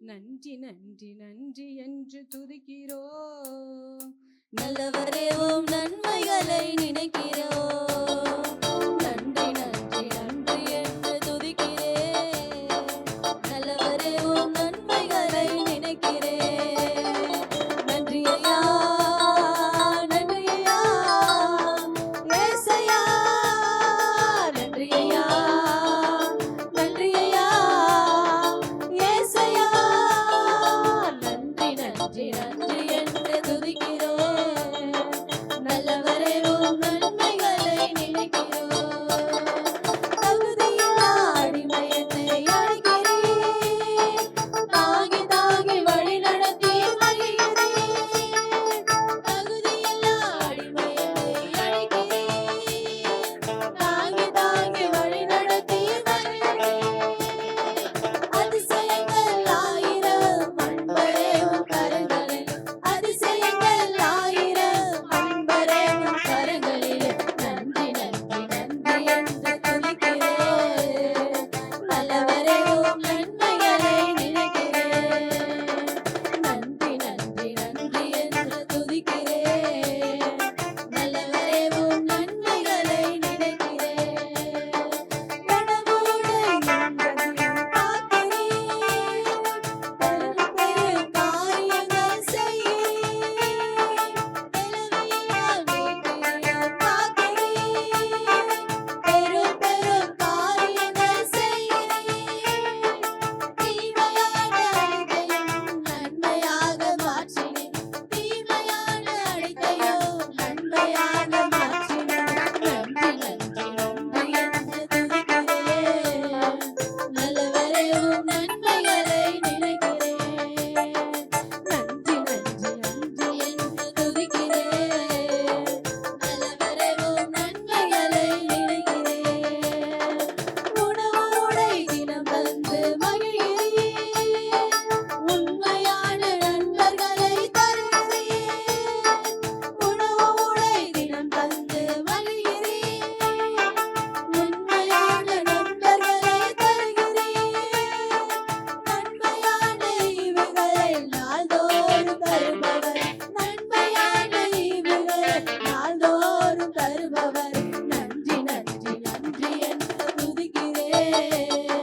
நன்றி நன்றி நன்றி என்று துதிக்கிறோம். நல்லவரே ஓம் நன்மைகளை. Yeah.